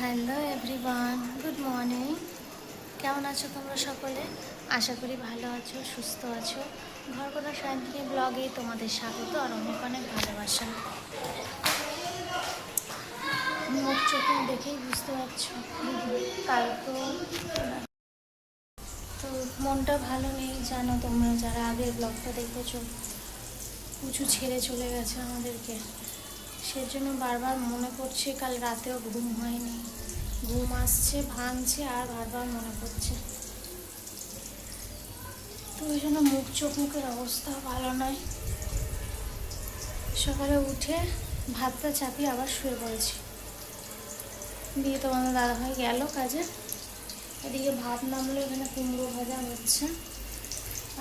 Hello everyone, good morning. কেমন আছো তোমরা সকলে? আশা করি ভালো আছো, সুস্থ আছো। ঘর কোনো শান্তি ব্লগে তোমাদের স্বাগত আর অনেক অনেক ভালোবাসা। মুখ, চোখে দেখেই বুঝতে পারছ। কাল তো তো মনটা ভালো নেই, জানো তোমরা যারা আগে ব্লগটা দেখেছ। উঁচু ছেড়ে চলে গেছে আমাদেরকে। সেজন্য বারবার মনে পড়ছে কাল রাতেও ঘুম হয়নি। ঘুম আসছে, ভাঙছে আর বারবার মনে পড়ছে। তো ওই জন্য মুখ চোখ মুখের অবস্থা ভালো নয়। সকালে উঠে ভাতটা চাপিয়ে আবার শুয়ে পড়েছি। দিয়ে তোমাদের দাদাভাই গেল কাজে। এদিকে ভাত নামলে, এখানে কুমড়ো ভাজা হচ্ছে।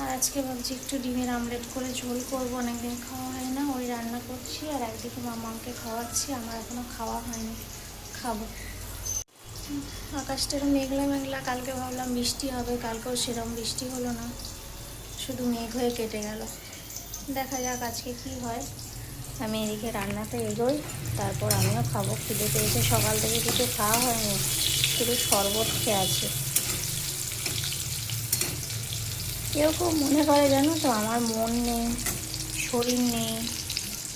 আর আজকে ভাবছি একটু ডিমের আমলেট করে ঝোল করব, অনেকদিন খাওয়া হয় না, ওই রান্না করছি আর একদিকে মামাকে খাওয়াচ্ছি, আমার এখনও খাওয়া হয়নি, খাব। আকাশটা মেঘলা মেঘলা, কালকে ভাবলাম বৃষ্টি হবে, কালকেও সেরকম বৃষ্টি হলো না, শুধু মেঘ হয়ে কেটে গেল। দেখা যাক আজকে কি হয়। আমি এদিকে রান্নাতে এগোই, তারপর আমিও খাব, খিদে পেয়েছে, সকাল থেকে কিছু খাওয়া হয়নি, শুধু শরবত খেয়ে আছে। কেউ কেউ মনে করে জানো তো, আমার মন নেই, শরীর নেই,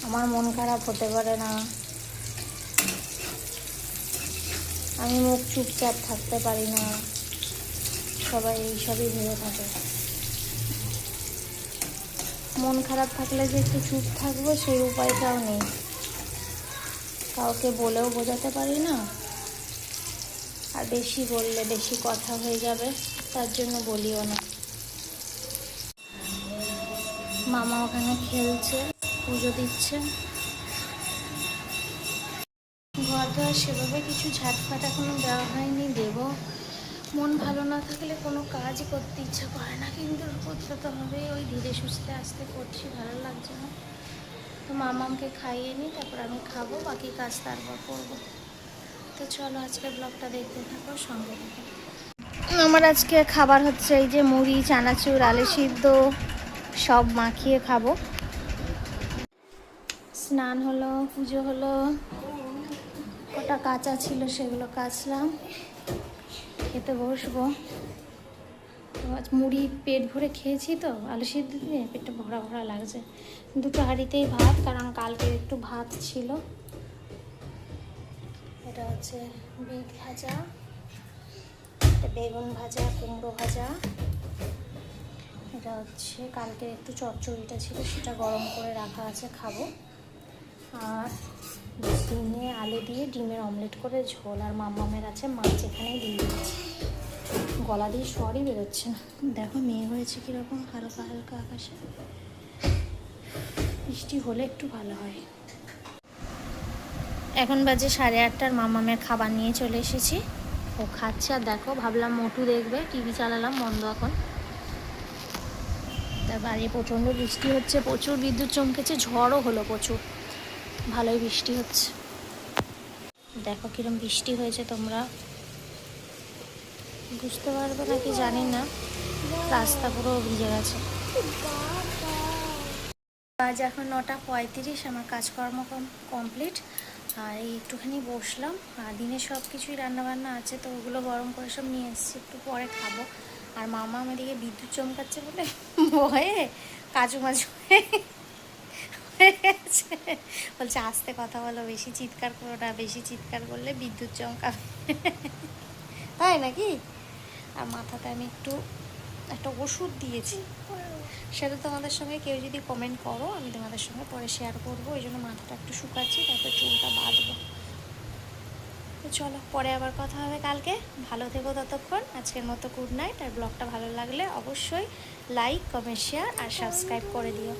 আমার মন খারাপ হতে পারে না। আমি মুখ চুপচাপ থাকতে পারি না। সবাই এইসবই ভেবে থাকে। মন খারাপ থাকলে যে একটু চুপ থাকব, সেই উপায়টাও নেই। কাউকে বলেও বোঝাতে পারি না। আর বেশি বললে বেশি কথা হয়ে যাবে, তার জন্য বলিও না। মামা ওখানে খেলছে, পুজো দিচ্ছে। ঘর দোয়ার সেভাবে কিছু ঝাটফাট এখনও দেওয়া হয়নি, দেব। মন ভালো না থাকলে কোনো কাজই করতে ইচ্ছা করে না, কিন্তু করতে তো হবে ওই ধীরে সুস্থে আসতে করছি, ভালো লাগছে না। তো মামামকে খাইয়ে নিই তারপর আমি খাব, বাকি কাজ তারপর করব। তো চলো আজকে ব্লগটা দেখতে থাকো, সঙ্গে আমার আজকে খাবার হচ্ছে এই যে মুড়ি, চানাচুর, আলু সিদ্ধ। সব মাখিয়ে খাব। স্নান হলো, পুজো হলো। কটা কাঁচা ছিল সেগুলো কাচলাম। খেতে বসবো। আজ মুড়ি পেট ভরে খেয়েছি তো, আলু সিদ্ধ দিয়ে পেটটা ভরা ভরা লাগছে। দুটো হাঁড়িতেই ভাত, কারণ কালকে একটু ভাত ছিল। এটা হচ্ছে বিট ভাজা এটা বেগুন ভাজা, কুমড়ো ভাজা। এটা হচ্ছে কালকে একটু চচ্চড়িটা ছিল, সেটা গরম করে রাখা আছে, খাব। আর ডিমে আলু দিয়ে ডিমের অমলেট করে ঝোল, আর মামামের আছে মাছ, এখানেই দিয়ে দিচ্ছি। গলা দিয়ে সরই বেরোচ্ছে না। দেখো মেয়ে হয়েছে কীরকম, হালকা হালকা আকাশে। বৃষ্টি হলে একটু ভালো হয়। এখন বাজে সাড়ে আটটার, মামামের খাবার নিয়ে চলে এসেছি। ও খাচ্ছে, আর দেখো, ভাবলাম মোটু দেখবে, টিভি চালালাম, বন্ধ এখন। তার বাড়ি, প্রচণ্ড বৃষ্টি হচ্ছে, প্রচুর বিদ্যুৎ চমকেছে, ঝড়ও হলো প্রচুর। ভালোই বৃষ্টি হচ্ছে। দেখো কিরম বৃষ্টি হয়েছে তোমরা। বুঝতে পারবে নাকি জানি না। রাস্তা পুরো ভিজে গেছে। আজ এখন নটা পঁয়ত্রিশ, আমার কাজকর্ম কমপ্লিট আর এই একটুখানি বসলাম। আর দিনে সব কিছুই রান্নাবান্না আছে, তো ওগুলো গরম করে সব নিয়ে এসেছি, একটু পরে খাব। আর মামা আমাদেরকে বিদ্যুৎ চমকাচ্ছে বলে ভয়ে কাজু মাজু বলছে, আস্তে কথা বলো, বেশি চিৎকার করো না, বেশি চিৎকার করলে বিদ্যুৎ চমকাবে। তাই নাকি? আর মাথাতে আমি একটু, একটা ওষুধ দিয়েছি। সেটা তোমাদের সঙ্গে কেউ যদি কমেন্ট করো, আমি তোমাদের সঙ্গে পরে শেয়ার করব। ওই জন্য মাথাটা একটু শুকাচ্ছি, তারপর চুলটা বাঁধবো। তো চলো, পরে আবার কথা হবে কালকে। ভালো থেকো ততক্ষণ। আজকের মতো গুড নাইট আর ব্লগটা ভালো লাগলে অবশ্যই লাইক কমেন্ট শেয়ার আর সাবস্ক্রাইব করে দিও।